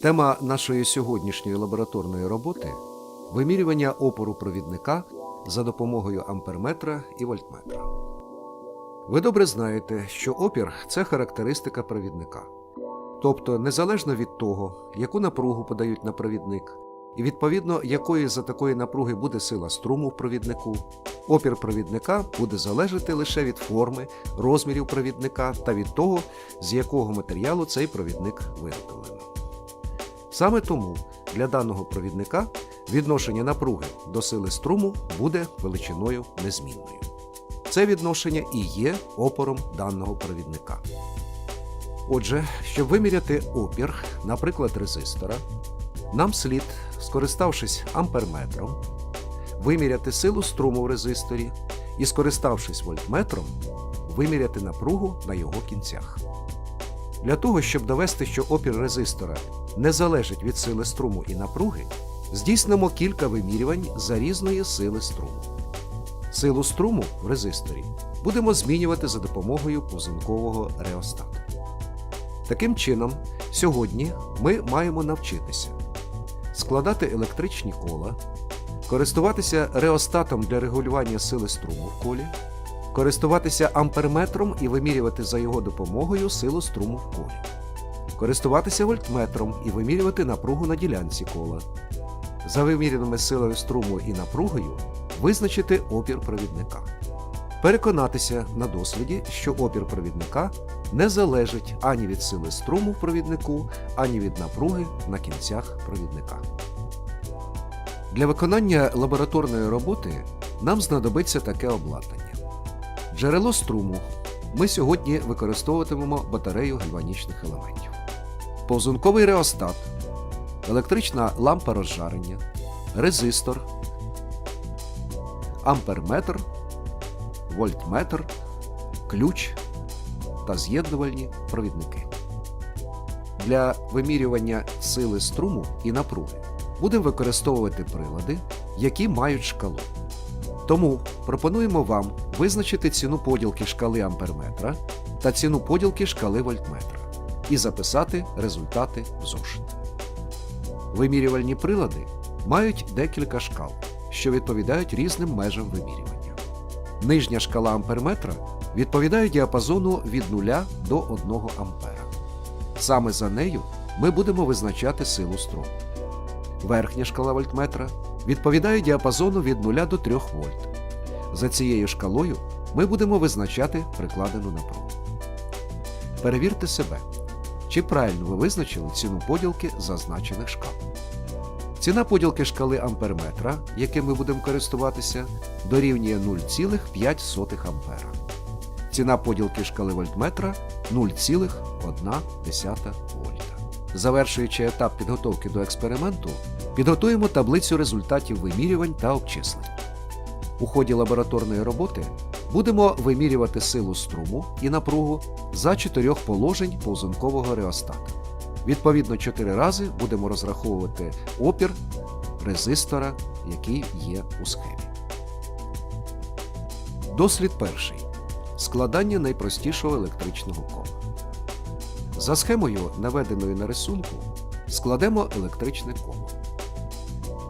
Тема нашої сьогоднішньої лабораторної роботи вимірювання опору провідника за допомогою амперметра і вольтметра. Ви добре знаєте, що опір це характеристика провідника. Тобто, незалежно від того, яку напругу подають на провідник, і відповідно якої за такої напруги буде сила струму в провіднику, опір провідника буде залежати лише від форми, розмірів провідника та від того, з якого матеріалу цей провідник виготовлено. Саме тому для даного провідника відношення напруги до сили струму буде величиною незмінною. Це відношення і є опором даного провідника. Отже, щоб виміряти опір, наприклад, резистора, нам слід, скориставшись амперметром, виміряти силу струму в резисторі і, скориставшись вольтметром, виміряти напругу на його кінцях. Для того, щоб довести, що опір резистора не залежить від сили струму і напруги, здійснимо кілька вимірювань за різної сили струму. Силу струму в резисторі будемо змінювати за допомогою позинкового реостату. Таким чином, сьогодні ми маємо навчитися складати електричні кола, користуватися реостатом для регулювання сили струму в колі, користуватися амперметром і вимірювати за його допомогою силу струму в колі, користуватися вольтметром і вимірювати напругу на ділянці кола. За виміряними силою струму і напругою визначити опір провідника. Переконатися на досліді, що опір провідника не залежить ані від сили струму в провіднику, ані від напруги на кінцях провідника. Для виконання лабораторної роботи нам знадобиться таке обладнання. Джерело струму ми сьогодні використовуватимемо батарею гальванічних елементів, повзунковий реостат, електрична лампа розжарення, резистор, амперметр, вольтметр, ключ та з'єднувальні провідники. Для вимірювання сили струму і напруги будемо використовувати прилади, які мають шкалу. Тому пропонуємо вам визначити ціну поділки шкали амперметра та ціну поділки шкали вольтметра і записати результати в зошит. Вимірювальні прилади мають декілька шкал, що відповідають різним межам вимірювання. Нижня шкала амперметра відповідає діапазону від 0 до 1 ампера. Саме за нею ми будемо визначати силу струму. Верхня шкала вольтметра відповідає діапазону від 0 до 3 вольт. За цією шкалою ми будемо визначати прикладену напругу. Перевірте себе, чи правильно ви визначили ціну поділки зазначених шкал. Ціна поділки шкали амперметра, яким ми будемо користуватися, дорівнює 0,5 ампера. Ціна поділки шкали вольтметра 0,1 вольта. Завершуючи етап підготовки до експерименту, підготуємо таблицю результатів вимірювань та обчислень. У ході лабораторної роботи будемо вимірювати силу струму і напругу за чотирьох положень повзункового реостата. Відповідно, чотири рази будемо розраховувати опір резистора, який є у схемі. Дослід перший. Складання найпростішого електричного кола. За схемою, наведеною на рисунку, складемо електричне коло.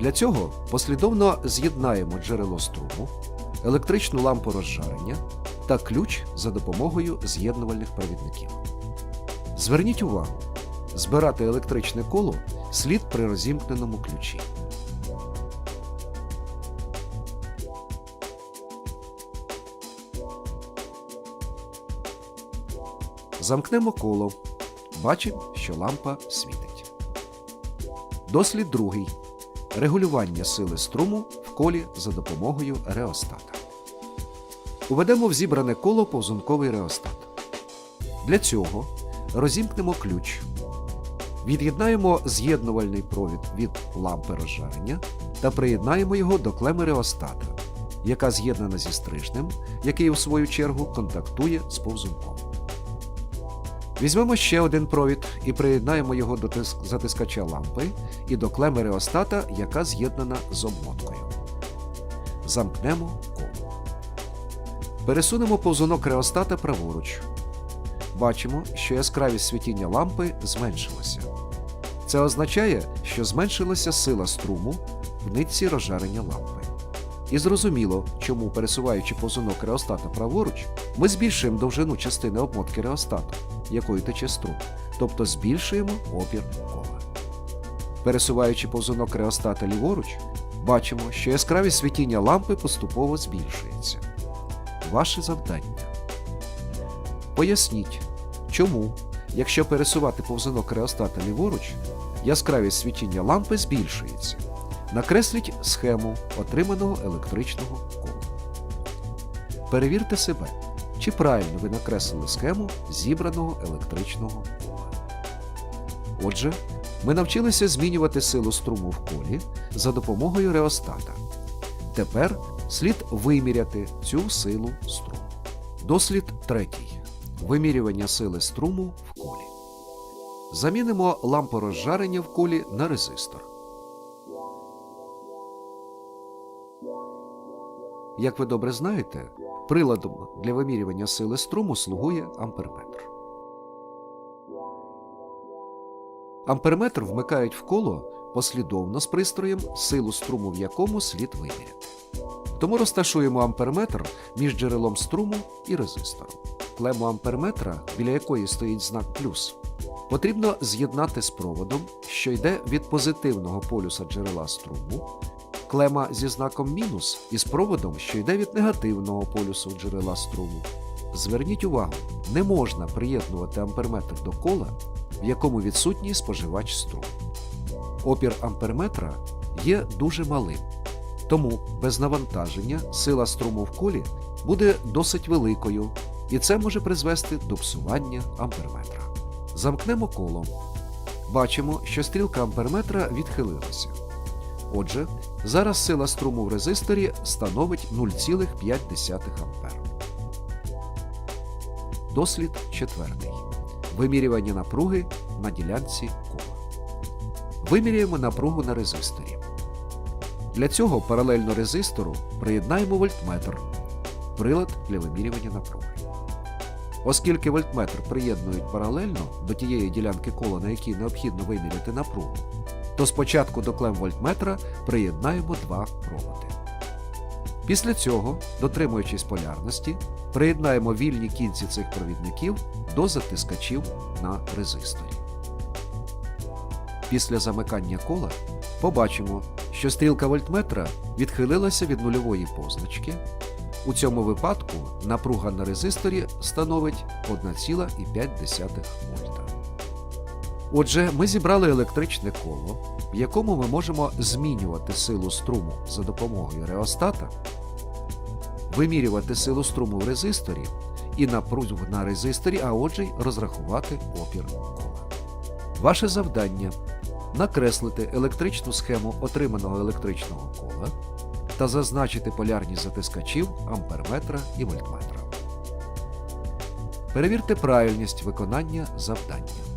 Для цього послідовно з'єднаємо джерело струму, електричну лампу розжарення та ключ за допомогою з'єднувальних провідників. Зверніть увагу, збирати електричне коло слід при розімкненому ключі. Замкнемо коло. Бачимо, що лампа світить. Дослід другий. Регулювання сили струму в колі за допомогою реостата. Уведемо в зібране коло повзунковий реостат. Для цього розімкнемо ключ. Від'єднаємо з'єднувальний провід від лампи розжарення та приєднаємо його до клеми реостата, яка з'єднана зі стрижнем, який у свою чергу контактує з повзунком. Візьмемо ще один провід і приєднаємо його до затискача лампи і до клеми реостата, яка з'єднана з обмоткою. Замкнемо коло. Пересунемо повзунок реостата праворуч. Бачимо, що яскравість світіння лампи зменшилася. Це означає, що зменшилася сила струму в нитці розжарення лампи. І зрозуміло, чому пересуваючи повзунок реостата праворуч, ми збільшуємо довжину частини обмотки реостату, якою тече струм, тобто збільшуємо опір кола. Пересуваючи повзунок реостата ліворуч, бачимо, що яскравість світіння лампи поступово збільшується. Ваше завдання. Поясніть, чому, якщо пересувати повзунок реостата ліворуч, яскравість світіння лампи збільшується. Накресліть схему отриманого електричного кола. Перевірте себе, чи правильно ви накреслили схему зібраного електричного кола. Отже, ми навчилися змінювати силу струму в колі за допомогою реостата. Тепер слід виміряти цю силу струму. Дослід третій. Вимірювання сили струму в колі. Замінимо лампу розжарення в колі на резистор. Як ви добре знаєте, приладом для вимірювання сили струму слугує амперметр. Амперметр вмикають в коло послідовно з пристроєм, силу струму в якому слід виміряти. Тому розташуємо амперметр між джерелом струму і резистором. Клему амперметра, біля якої стоїть знак плюс, потрібно з'єднати з проводом, що йде від позитивного полюса джерела струму, клема зі знаком мінус із проводом, що йде від негативного полюсу джерела струму. Зверніть увагу, не можна приєднувати амперметр до кола, в якому відсутній споживач струму. Опір амперметра є дуже малим, тому без навантаження сила струму в колі буде досить великою, і це може призвести до псування амперметра. Замкнемо коло. Бачимо, що стрілка амперметра відхилилася. Отже, зараз сила струму в резисторі становить 0,5 А. Дослід четвертий. Вимірювання напруги на ділянці кола. Виміряємо напругу на резисторі. Для цього паралельно резистору приєднаємо вольтметр прилад для вимірювання напруги. Оскільки вольтметр приєднують паралельно до тієї ділянки кола, на якій необхідно виміряти напругу, то спочатку до клем вольтметра приєднаємо два проводи. Після цього, дотримуючись полярності, приєднаємо вільні кінці цих провідників до затискачів на резисторі. Після замикання кола побачимо, що стрілка вольтметра відхилилася від нульової позначки. У цьому випадку напруга на резисторі становить 1,5 вольта. Отже, ми зібрали електричне коло, в якому ми можемо змінювати силу струму за допомогою реостата, вимірювати силу струму в резисторі і напругу на резисторі, а отже й розрахувати опір кола. Ваше завдання накреслити електричну схему отриманого електричного кола та зазначити полярність затискачів амперметра і вольтметра. Перевірте правильність виконання завдання.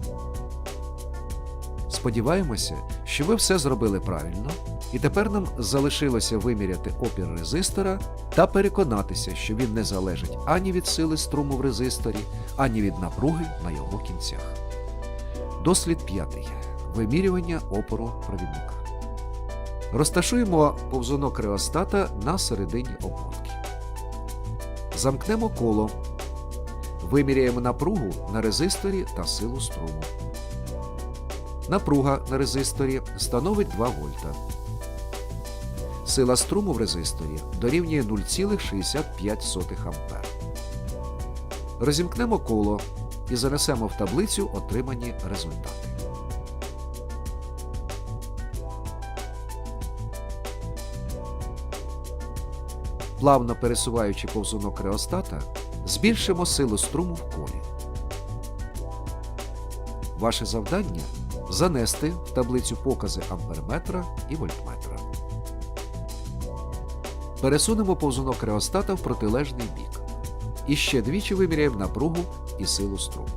Сподіваємося, що ви все зробили правильно, і тепер нам залишилося виміряти опір резистора та переконатися, що він не залежить ані від сили струму в резисторі, ані від напруги на його кінцях. Дослід п'ятий. Вимірювання опору провідника. Розташуємо повзунок реостата на середині обмотки. Замкнемо коло. Виміряємо напругу на резисторі та силу струму. Напруга на резисторі становить 2 вольта. Сила струму в резисторі дорівнює 0,65 А. Розімкнемо коло і занесемо в таблицю отримані результати. Плавно пересуваючи повзунок реостата, збільшимо силу струму в колі. Ваше завдання занести в таблицю покази амперметра і вольтметра. Пересунемо повзунок реостата в протилежний бік. І ще двічі виміряємо напругу і силу струму.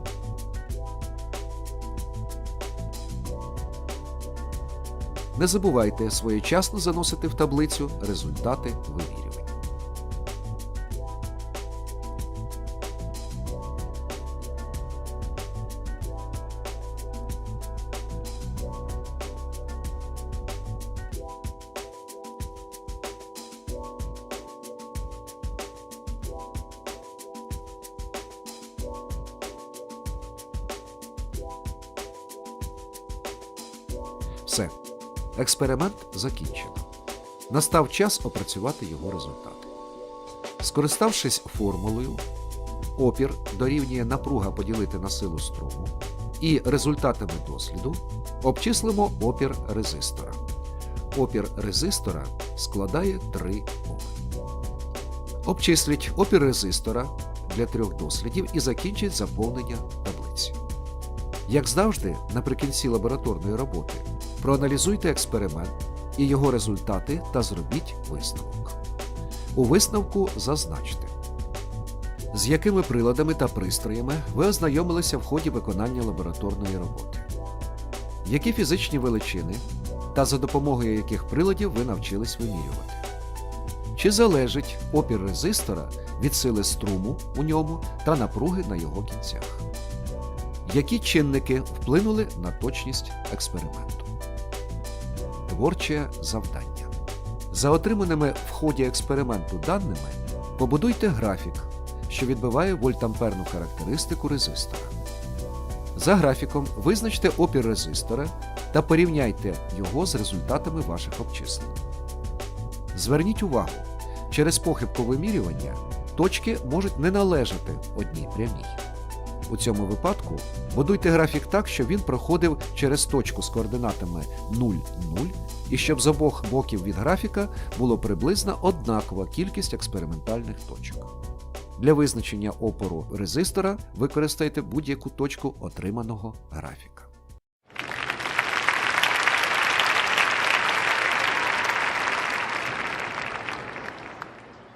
Не забувайте своєчасно заносити в таблицю результати вимірювань. Все. Експеримент закінчено. Настав час опрацювати його результати. Скориставшись формулою, опір дорівнює напруга поділити на силу струму, і результатами досліду обчислимо опір резистора. Опір резистора складає 3 Ом. Обчисліть опір резистора для трьох дослідів і закінчить заповнення таблиці. Як завжди, наприкінці лабораторної роботи проаналізуйте експеримент і його результати та зробіть висновок. У висновку зазначте, з якими приладами та пристроями ви ознайомилися в ході виконання лабораторної роботи, які фізичні величини та за допомогою яких приладів ви навчились вимірювати. Чи залежить опір резистора від сили струму у ньому та напруги на його кінцях? Які чинники вплинули на точність експерименту? Творче завдання. За отриманими в ході експерименту даними побудуйте графік, що відбиває вольтамперну характеристику резистора. За графіком визначте опір резистора та порівняйте його з результатами ваших обчислень. Зверніть увагу, через похибку вимірювання точки можуть не належати одній прямій. У цьому випадку будуйте графік так, щоб він проходив через точку з координатами 0, 0 і щоб з обох боків від графіка було приблизно однакова кількість експериментальних точок. Для визначення опору резистора використайте будь-яку точку отриманого графіка.